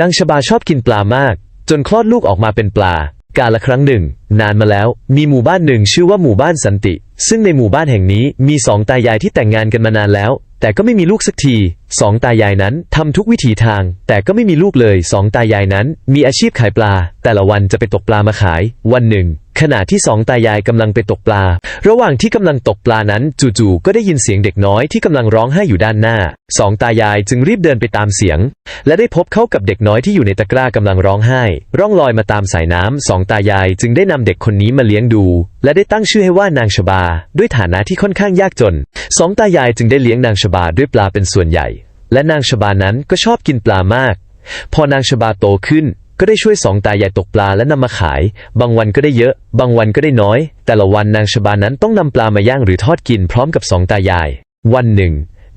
นางชบาชอบกินปลามาก จนคลอดลูกออกมาเป็นปลา กาละครั้งหนึ่ง นานมาแล้ว มีหมู่บ้านหนึ่งชื่อว่าหมู่บ้านสันติ ซึ่งในหมู่บ้านแห่งนี้มีสองตายายที่แต่งงานกันมานานแล้ว แต่ก็ไม่มีลูกสักทีสองตายายนั้นทำทุกวิถีทาง แต่ก็ไม่มีลูกเลยสองตายายนั้น มีอาชีพขายปลา แต่ละวันจะไปตกปลามาขาย วันหนึ่ง ขณะที่สองตายายกำลังไปตกปลา ระหว่างที่กำลังตกปลานั้นจู่ๆก็ได้ยินเสียงเด็กน้อยที่กำลังร้องไห้อยู่ด้านหน้า สองตายายจึงรีบเดินไปตามเสียง และได้พบเข้ากับเด็กน้อยที่อยู่ในตะกร้ากำลังร้องไห้ ร่องลอยมาตามสายน้ำสองตายายจึงได้นำเด็กคนนี้มาเลี้ยงดู และได้ตั้งชื่อให้ว่านางชบา ด้วยฐานะที่ค่อนข้างยากจน สองตายายจึงได้เลี้ยงนางชบาด้วยปลาเป็นส่วนใหญ่ และนางชบานั้นก็ชอบกินปลามาก พอนางชบาโตขึ้น ก็ได้ช่วยสองตายายตกปลาและนำมาขาย บางวันก็ได้เยอะ บางวันก็ได้น้อย แต่ละวันนางชบานั้นต้องนำปลามาย่างหรือทอดกินพร้อมกับสองตายาย วันหนึ่ง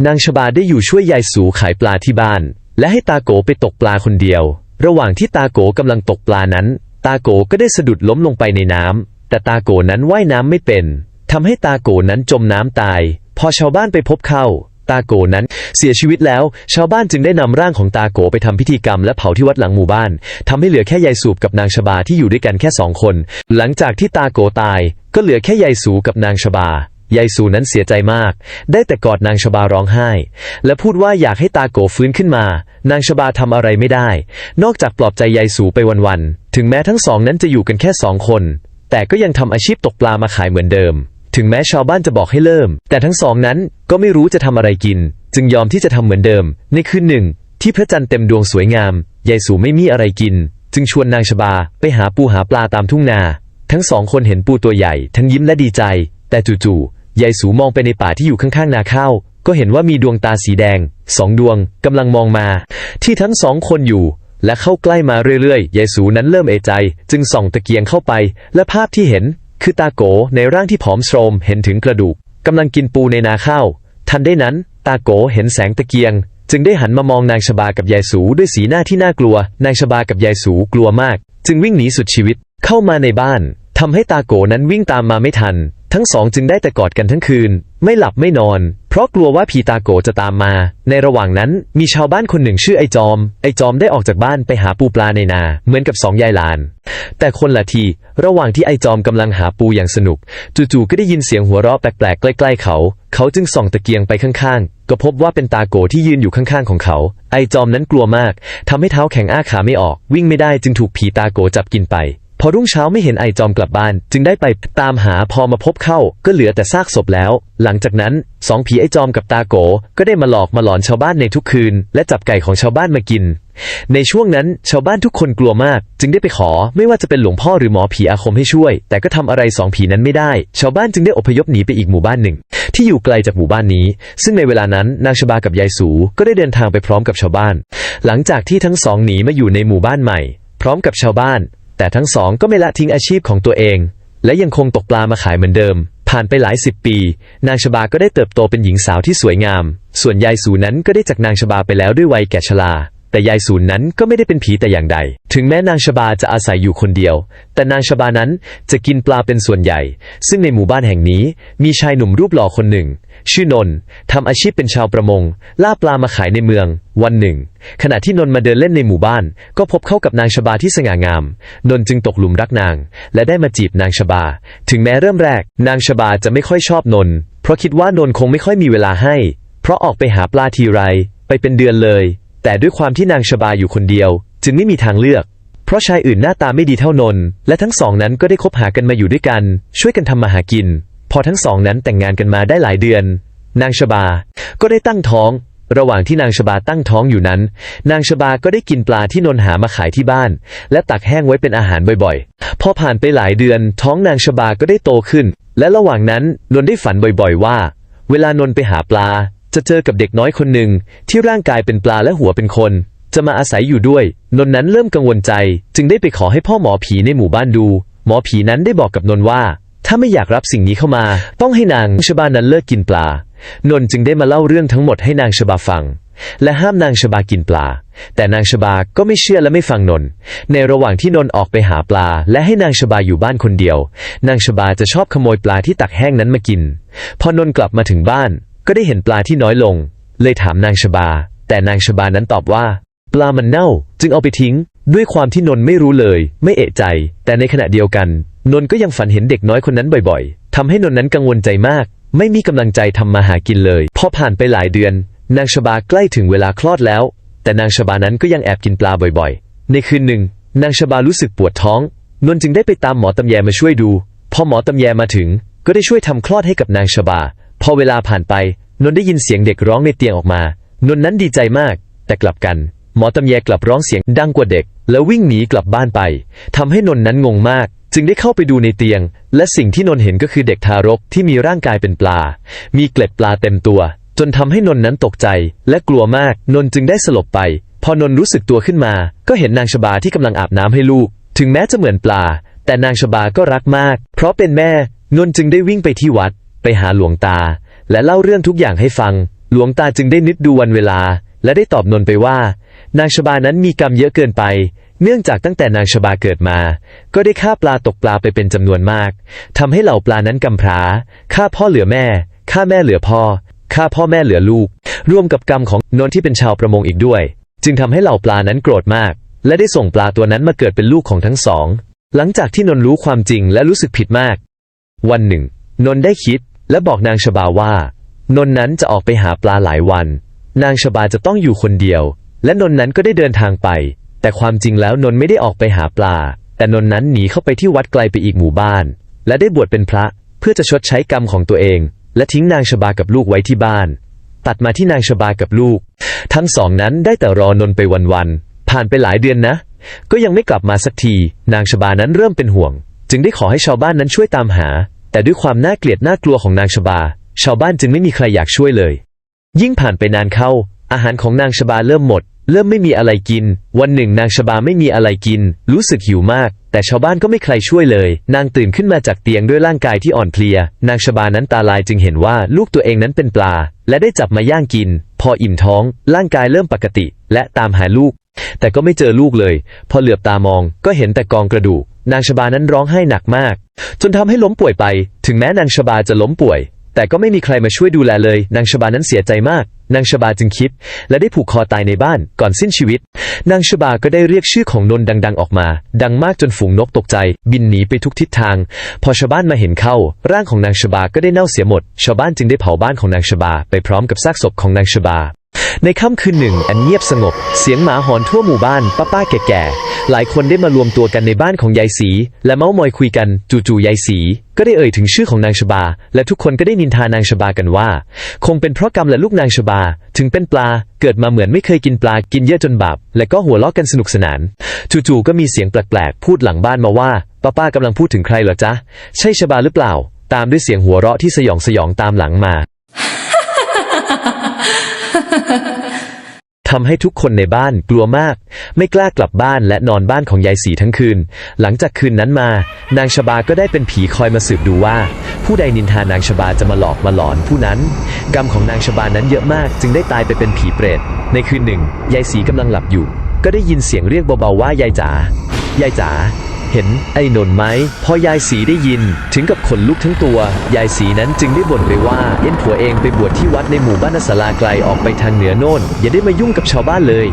นางชบาได้อยู่ช่วยยายสูขายปลาที่บ้าน และให้ตาโกไปตกปลาคนเดียว ระหว่างที่ตาโกกำลังตกปลานั้น ตาโกก็ได้สะดุดล้มลงไปในน้ำแต่ตาโกนั้นว่ายน้ำไม่เป็นทำให้ตาโกนั้นจมน้ำตาย พอชาวบ้านไปพบเข้า ตาโกนั้นเสียชีวิตแล้ว ชาวบ้านจึงได้นำร่างของตาโกไปทำพิธีกรรมและเผาที่วัดหลังหมู่บ้านทำให้เหลือแค่ยายสูบกับนางชบาที่อยู่ด้วยกันแค่สองคน หลังจากที่ตาโกตาย ก็เหลือแค่ยายสูกับนางชบายายสูนั้นเสียใจมาก ได้แต่กอดนางชบาร้องไห้ และพูดว่าอยากให้ตาโกฟื้นขึ้นมา นางชบาทำอะไรไม่ได้ นอกจากปลอบใจยายสูไปวันๆ ถึงแม้ทั้งสองนั้นจะอยู่กันแค่สองคน แต่ก็ยังทำอาชีพตกปลามาขายเหมือนเดิม ถึงแม้ชาวบ้านจะบอกให้เริ่ม แต่ทั้งสองนั้นก็ไม่รู้จะทำอะไรกิน จึงยอมที่จะทำเหมือนเดิม ในคืนหนึ่ง ที่พระจันทร์เต็มดวงสวยงามยายสูไม่มีอะไรกิน จึงชวนนางชบาไปหาปูหาปลาตามทุ่งนา ทั้งสองคนเห็นปูตัวใหญ่ ทั้งยิ้มและดีใจ แต่จู่ๆยายสูมองไปในป่าที่อยู่ข้างๆนาข้าวก็เห็นว่ามีดวงตาสีแดงสองดวงกำลังมองมา ที่ทั้งสองคนอยู่ และเข้าใกล้มาเรื่อยๆยายสูนั้นเริ่มเอะใจ จึงส่องตะเกียงเข้าไป และภาพที่เห็น คือตาโกในร่างที่ผอมโทรมเห็นถึงกระดูกกำลังกินปูในนาข้าว ทันได้นั้น ตาโกเห็นแสงตะเกียง จึงได้หันมามองนางชบากับยายสูด้วยสีหน้าที่น่ากลัว นางชบากับยายสูกลัวมาก จึงวิ่งหนีสุดชีวิต เข้ามาในบ้านทำให้ตาโกนั้นวิ่งตามมาไม่ทัน ทั้งสองจึงได้แต่กอดกันทั้งคืน ไม่หลับไม่นอน เพราะกลัวว่าผีตาโกจะตามมา ในระหว่างนั้นมีชาวบ้านคนหนึ่งชื่อไอจอม ไอจอมได้ออกจากบ้านไปหาปูปลาในนา เหมือนกับสองยายหลาน แต่คนละที ระหว่างที่ไอจอมกำลังหาปูอย่างสนุก จู่ๆก็ได้ยินเสียงหัวเราะแปลกๆ ใกล้ๆเขา เขาจึงส่องตะเกียงไปข้างๆ ก็พบว่าเป็นตาโกที่ยืนอยู่ข้างๆของเขา ไอจอมนั้นกลัวมากทำให้เท้าแข็งอ้าขาไม่ออก วิ่งไม่ได้จึงถูกผีตาโกจับกินไป พอรุ่งเช้าไม่เห็นไอจอมกลับบ้าน จึงได้ไปตามหาพอมาพบเข้า ก็เหลือแต่ซากศพแล้ว หลังจากนั้นสองผีไอจอมกับตาโก ก็ได้มาหลอกมาหลอนชาวบ้านในทุกคืน และจับไก่ของชาวบ้านมากิน ในช่วงนั้นชาวบ้านทุกคนกลัวมาก จึงได้ไปขอ ไม่ว่าจะเป็นหลวงพ่อหรือหมอผีอาคมให้ช่วย แต่ก็ทำอะไรสองผีนั้นไม่ได้ ชาวบ้านจึงได้อพยพหนีไปอีกหมู่บ้านหนึ่ง ที่อยู่ไกลจากหมู่บ้านนี้ ซึ่งในเวลานั้นนางชบากับยายสูก็ได้เดินทางไปพร้อมกับชาวบ้าน หลังจากที่ทั้งสองหนีมาอยู่ในหมู่บ้านใหม่พร้อมกับชาวบ้าน แต่ทั้งสองก็ไม่ละทิ้งอาชีพของตัวเอง และยังคงตกปลามาขายเหมือนเดิม ผ่านไปหลายสิบปี นางชบาก็ได้เติบโตเป็นหญิงสาวที่สวยงาม ส่วนยายสูนั้นก็ได้จากนางชบาไปแล้วด้วยวัยแก่ชราแต่ยายสูนนั้นก็ไม่ได้เป็นผีแต่อย่างใด ถึงแม้นางชบาจะอาศัยอยู่คนเดียว แต่นางชบานั้นจะกินปลาเป็นส่วนใหญ่ ซึ่งในหมู่บ้านแห่งนี้มีชายหนุ่มรูปหล่อคนหนึ่ง ชื่อนนทำอาชีพเป็นชาวประมง ล่าปลามาขายในเมือง วันหนึ่ง ขณะที่นนมาเดินเล่นในหมู่บ้าน ก็พบเข้ากับนางชบาที่สง่างาม นนจึงตกหลุมรักนาง และได้มาจีบนางชบา ถึงแม้เริ่มแรก นางชบาจะไม่ค่อยชอบนน เพราะคิดว่านนคงไม่ค่อยมีเวลาให้ เพราะออกไปหาปลาทีไร ไปเป็นเดือนเลย แต่ด้วยความที่นางชบาอยู่คนเดียว จึงไม่มีทางเลือกเพราะชายอื่นหน้าตาไม่ดีเท่านน และทั้งสองนั้นก็ได้คบหากันมาอยู่ด้วยกัน ช่วยกันทำมาหากิน พอทั้งสองนั้นแต่งงานกันมาได้หลายเดือน นางชบา ก็ได้ตั้งท้อง ระหว่างที่นางชบาตั้งท้องอยู่นั้น นางชบาก็ได้กินปลาที่นนท์หามาขายที่บ้าน และตักแห้งไว้เป็นอาหารบ่อยๆ พอผ่านไปหลายเดือน ท้องนางชบาก็ได้โตขึ้น และระหว่างนั้นนนท์ได้ฝันบ่อยๆว่า เวลานนท์ไปหาปลา จะเจอกับเด็กน้อยคนหนึ่งที่ร่างกายเป็นปลาและหัวเป็นคน จะมาอาศัยอยู่ด้วย นนท์นั้นเริ่มกังวลใจ จึงได้ไปขอให้พ่อหมอผีในหมู่บ้านดู หมอผีนั้นได้บอกกับนนท์ว่า ถ้าไม่อยากรับสิ่งนี้เข้ามา ต้องให้นางชบานั้นเลิกกินปลา นนท์จึงได้มาเล่าเรื่องทั้งหมดให้นางชบาฟัง และห้ามนางชบากินปลา แต่นางชบาก็ไม่เชื่อและไม่ฟังนนท์ในระหว่างที่นนท์ออกไปหาปลา และให้นางชบาอยู่บ้านคนเดียว นางชบาจะชอบขโมยปลาที่ตักแห้งนั้นมากิน พอนนท์กลับมาถึงบ้าน ก็ได้เห็นปลาที่น้อยลง เลยถามนางชบา แต่นางชบานั้นตอบว่า ปลามันเน่า จึงเอาไปทิ้ง ด้วยความที่นนท์ไม่รู้เลย ไม่เอะใจ แต่ในขณะเดียวกัน นนท์ก็ยังฝันเห็นเด็กน้อยคนนั้นบ่อยๆทำให้นนท์นั้นกังวลใจมาก ไม่มีกำลังใจทำมาหากินเลย พอผ่านไปหลายเดือน นางชบาใกล้ถึงเวลาคลอดแล้ว แต่นางชบานั้นก็ยังแอบกินปลาบ่อยๆ ในคืนหนึ่ง นางชบารู้สึกปวดท้อง นนท์จึงได้ไปตามหมอตำแยมาช่วยดู พอหมอตำแยมาถึง ก็ได้ช่วยทำคลอดให้กับนางชบา พอเวลาผ่านไป นนท์ได้ยินเสียงเด็กร้องในเตียงออกมา นนท์นั้นดีใจมาก แต่กลับกัน หมอตำแยกลับร้องเสียงดังกว่าเด็ก แล้ววิ่งหนีกลับบ้านไปทำให้นนท์นั้นงงมาก จึงได้เข้าไปดูในเตียง และสิ่งที่นนท์เห็นก็คือเด็กทารกที่มีร่างกายเป็นปลา มีเกล็ดปลาเต็มตัว จนทำให้นนท์นั้นตกใจ และกลัวมาก นนท์จึงได้สลบไป พอนนท์รู้สึกตัวขึ้นมา ก็เห็นนางชบาที่กำลังอาบน้ำให้ลูก ถึงแม้จะเหมือนปลา แต่นางชบาก็รักมาก เพราะเป็นแม่ นนท์จึงได้วิ่งไปที่วัด ไปหาหลวงตา และเล่าเรื่องทุกอย่างให้ฟัง หลวงตาจึงได้นึกดูวันเวลา และได้ตอบนนท์ไปว่า นางชบานั้นมีกรรมเยอะเกินไป เนื่องจากตั้งแต่นางชบาเกิดมา ก็ได้ฆ่าปลาตกปลาไปเป็นจำนวนมากทำให้เหล่าปลานั้นกำพร้าฆ่าพ่อเหลือแม่ฆ่าแม่เหลือพ่อฆ่าพ่อแม่เหลือลูก ร่วมกับกรรมของนนท์ที่เป็นชาวประมงอีกด้วย จึงทำให้เหล่าปลานั้นโกรธมาก และได้ส่งปลาตัวนั้นมาเกิดเป็นลูกของทั้งสอง หลังจากที่นนท์รู้ความจริงและรู้สึกผิดมาก วันหนึ่ง นนท์ได้คิดและบอกนางชบาว่า นนท์นั้นจะออกไปหาปลาหลายวัน นางชบาจะต้องอยู่คนเดียว และนนท์นั้นก็ได้เดินทางไป แต่ความจริงแล้วนนท์ไม่ได้ออกไปหาปลา แต่นนท์นั้นหนีเข้าไปที่วัดไกลไปอีกหมู่บ้าน และได้บวชเป็นพระเพื่อจะชดใช้กรรมของตัวเอง และทิ้งนางชบากับลูกไว้ที่บ้าน ตัดมาที่นางชบากับลูก ทั้งสองนั้นได้แต่รอนนท์ไปวันๆผ่านไปหลายเดือนนะ ก็ยังไม่กลับมาสักที นางชบานั้นเริ่มเป็นห่วง จึงได้ขอให้ชาวบ้านนั้นช่วยตามหา แต่ด้วยความน่าเกลียดน่ากลัวของนางชบา ชาวบ้านจึงไม่มีใครอยากช่วยเลย ยิ่งผ่านไปนานเข้า อาหารของนางชบาเริ่มหมด เริ่มไม่มีอะไรกิน วันหนึ่งนางชบาไม่มีอะไรกิน รู้สึกหิวมาก แต่ชาวบ้านก็ไม่ใครช่วยเลย นางตื่นขึ้นมาจากเตียงด้วยร่างกายที่อ่อนเพลีย นางชบานั้นตาลายจึงเห็นว่าลูกตัวเองนั้นเป็นปลา และได้จับมาย่างกิน พออิ่มท้อง ร่างกายเริ่มปกติ และตามหาลูก แต่ก็ไม่เจอลูกเลย พอเหลือบตามองก็เห็นแต่กองกระดูกนางชบานั้นร้องไห้หนักมาก จนทำให้ล้มป่วยไป ถึงแม้นางชบาจะล้มป่วย แต่ก็ไม่มีใครมาช่วยดูแลเลย นางชบานั้นเสียใจมาก นางชบาจึงคิด และได้ผูกคอตายในบ้านก่อนสิ้นชีวิต นางชบาก็ได้เรียกชื่อของนนดัง ๆ ออกมา ดังมากจนฝูงนกตกใจ บินหนีไปทุกทิศทาง พอชาวบ้านมาเห็นเข้า ร่างของนางชบาก็ได้เน่าเสียหมด ชาวบ้านจึงได้เผาบ้านของนางชบา ไปพร้อมกับซากศพของนางชบา ในค่ำคืนหนึ่งอันเงียบสงบ เสียงหมาหอนทั่วหมู่บ้าน ป้าป้าๆแก่ๆ หลายคนได้มารวมตัวกันในบ้านของยายสี และเม้ามอยคุยกัน จู่ๆยายสี ก็ได้เอ่ยถึงชื่อของนางชบา และทุกคนก็ได้นินทานางชบากันว่า คงเป็นเพราะกรรมและลูกนางชบา ถึงเป็นปลา เกิดมาเหมือนไม่เคยกินปลากินเยอะจนบาปและก็หัวเราะกันสนุกสนาน จู่ๆก็มีเสียงแปลกๆพูดหลังบ้านมาว่า ป้าป้าๆกำลังพูดถึงใครเหรอจ๊ะใช่ชบาหรือเปล่า ตามด้วยเสียงหัวเราะที่สยองสยองตามหลังมา ทำให้ทุกคนในบ้านกลัวมาก ไม่กล้ากลับบ้านและนอนบ้านของยายสีทั้งคืน หลังจากคืนนั้นมา นางชบาก็ได้เป็นผีคอยมาสืบดูว่า ผู้ใดนินทานางชบาจะมาหลอกมาหลอนผู้นั้น กรรมของนางชบานั้นเยอะมาก จึงได้ตายไปเป็นผีเปรต ในคืนหนึ่งยายสีกำลังหลับอยู่ ก็ได้ยินเสียงเรียกเบาๆว่ายายจ๋ายายจ๋า เห็นไอ้นนท์ไหม พอยายสีได้ยิน ถึงกับขนลุกทั้งตัว ยายสีนั้นจึงได้บ่นไปว่าเอ็นผัวเองไปบวชที่วัดในหมู่บ้านนสลาไกลออกไปทางเหนือโน่น อย่าได้มายุ่งกับชาวบ้านเลย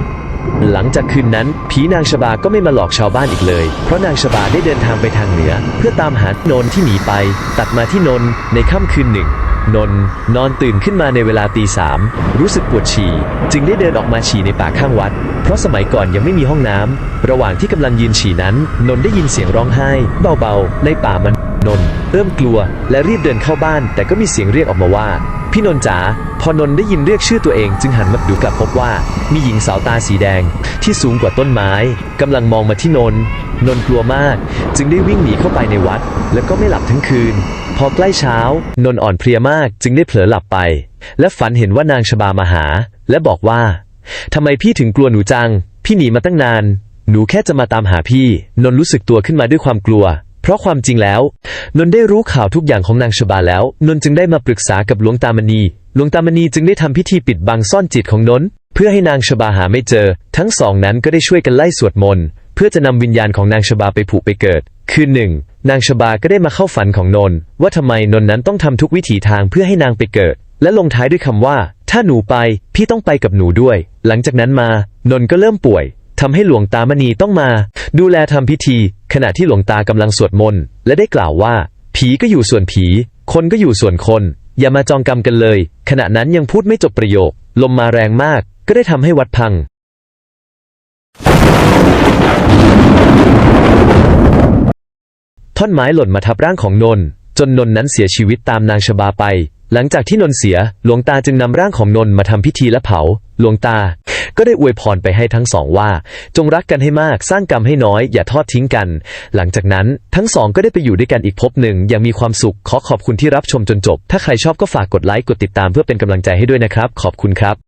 หลังจากคืนนั้น ผีนางชบาก็ไม่มาหลอกชาวบ้านอีกเลย เพราะนางชบาได้เดินทางไปทางเหนือ เพื่อตามหานนที่หนีไป ตัดมาที่นนในค่ำคืนหนึ่ง นนนอนตื่นขึ้นมาในเวลาตีสามรู้สึกปวดฉี่ จึงได้เดินออกมาฉี่ในป่าข้างวัด เพราะสมัยก่อนยังไม่มีห้องน้ำระหว่างที่กำลังยืนฉี่นั้น นนท์ได้ยินเสียงร้องไห้ เบาๆ ในป่ามันนนท์เริ่มกลัวและรีบเดินเข้าบ้าน แต่ก็มีเสียงเรียกออกมาว่า พี่นนท์จ๋าพอนนท์ได้ยินเรียกชื่อตัวเองจึงหันมาดูกลับพบว่า มีหญิงสาวตาสีแดง ที่สูงกว่าต้นไม้กำลังมองมาที่นนท์นนท์กลัวมาก จึงได้วิ่งหนีเข้าไปในวัด แล้วก็ไม่หลับทั้งคืน พอใกล้เช้า นนท์อ่อนเพลียมาก จึงได้เผลอหลับไป และฝันเห็นว่านางชบามาหา และบอกว่า ทำไมพี่ถึงกลัวหนูจัง พี่หนีมาตั้งนาน หนูแค่จะมาตามหาพี่ นนท์รู้สึกตัวขึ้นมาด้วยความกลัว เพราะความจริงแล้ว นนท์ได้รู้ข่าวทุกอย่างของนางชบาแล้ว นนท์จึงได้มาปรึกษากับหลวงตามณี หลวงตามณีจึงได้ทำพิธีปิดบังซ่อนจิตของนนท์เพื่อให้นางชบาหาไม่เจอ ทั้งสองนั้นก็ได้ช่วยกันไล่สวดมนต์ เพื่อจะนำวิญญาณของนางชบาไปผุไปเกิด คืนหนึ่ง นางชบาก็ได้มาเข้าฝันของนนท์ว่าทำไมนนท์นั้นต้องทำทุกวิถีทางเพื่อให้นางไปเกิด และลงท้ายด้วยคำว่า ถ้าหนูไปพี่ต้องไปกับหนูด้วย หลังจากนั้นมานนท์ก็เริ่มป่วยทำให้หลวงตามณีต้องมา ดูแลทำพิธี ขณะที่หลวงตากำลังสวดมนต์และได้กล่าวว่า ผีก็อยู่ส่วนผี คนก็อยู่ส่วนคน อย่ามาจองกรรมกันเลย ขณะนั้นยังพูดไม่จบประโยค ลมมาแรงมาก ก็ได้ทำให้วัดพังท่อนไม้หล่นมาทับร่างของนนท์จนนนท์นั้นเสียชีวิตตามนางชบาไป หลังจากที่นนเสีย หลวงตาจึงนำร่างของนนมาทำพิธีและเผา หลวงตา ก็ได้อวยพรไปให้ทั้งสองว่า จงรักกันให้มาก สร้างกรรมให้น้อย อย่าทอดทิ้งกัน หลังจากนั้นทั้งสองก็ได้ไปอยู่ด้วยกันอีกภพหนึ่งอย่างมีความสุข ขอขอบคุณที่รับชมจนจบ ถ้าใครชอบก็ฝากกดไลค์ กดติดตามเพื่อเป็นกำลังใจให้ด้วยนะครับ ขอบคุณครับ